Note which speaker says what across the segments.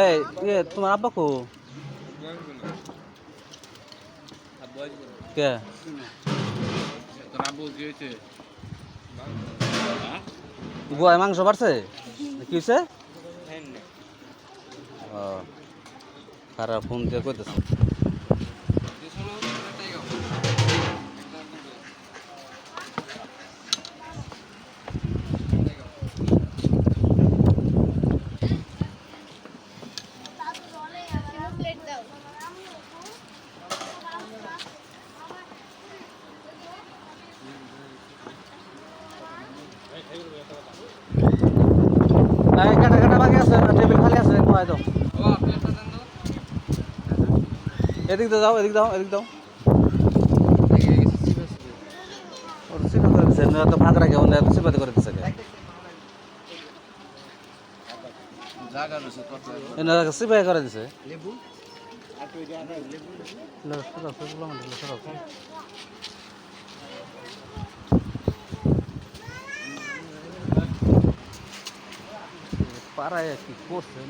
Speaker 1: এই ইয়ে তোমার আব্বা কো? কে? গোয়ায় মাংস বাড়ছে? কি হয়েছে ও কারা ফোন দিয়ে কইতেছে
Speaker 2: প্লেট দাও
Speaker 1: এই কাটা কাটা বাকি আছে টেবিল খালি আছে? খাওয়াই দাও। এদিক দিয়ে যাও এদিক দাও এদিক দাও। সিপা করে দিছে না তো ফাঁক রাখে ওনে সিপাতি করে দিছে এনে সিপাই করে দিছে। লেবু? পাড়ায় কি করছে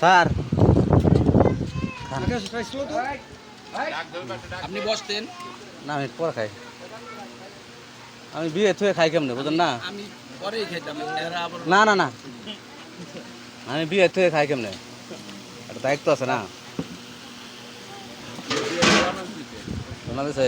Speaker 1: স্যার।
Speaker 3: আপনি বসতেন।
Speaker 1: না আমি পরে খাই। আমি বিয়ে থুয়ে খাই কেমনে বুঝলেন না?
Speaker 3: আমি
Speaker 1: না না না। আমি বিয়ে থেকে খাই কেমনে? একটা দায়িত্ব আছে না? শোনা দিছে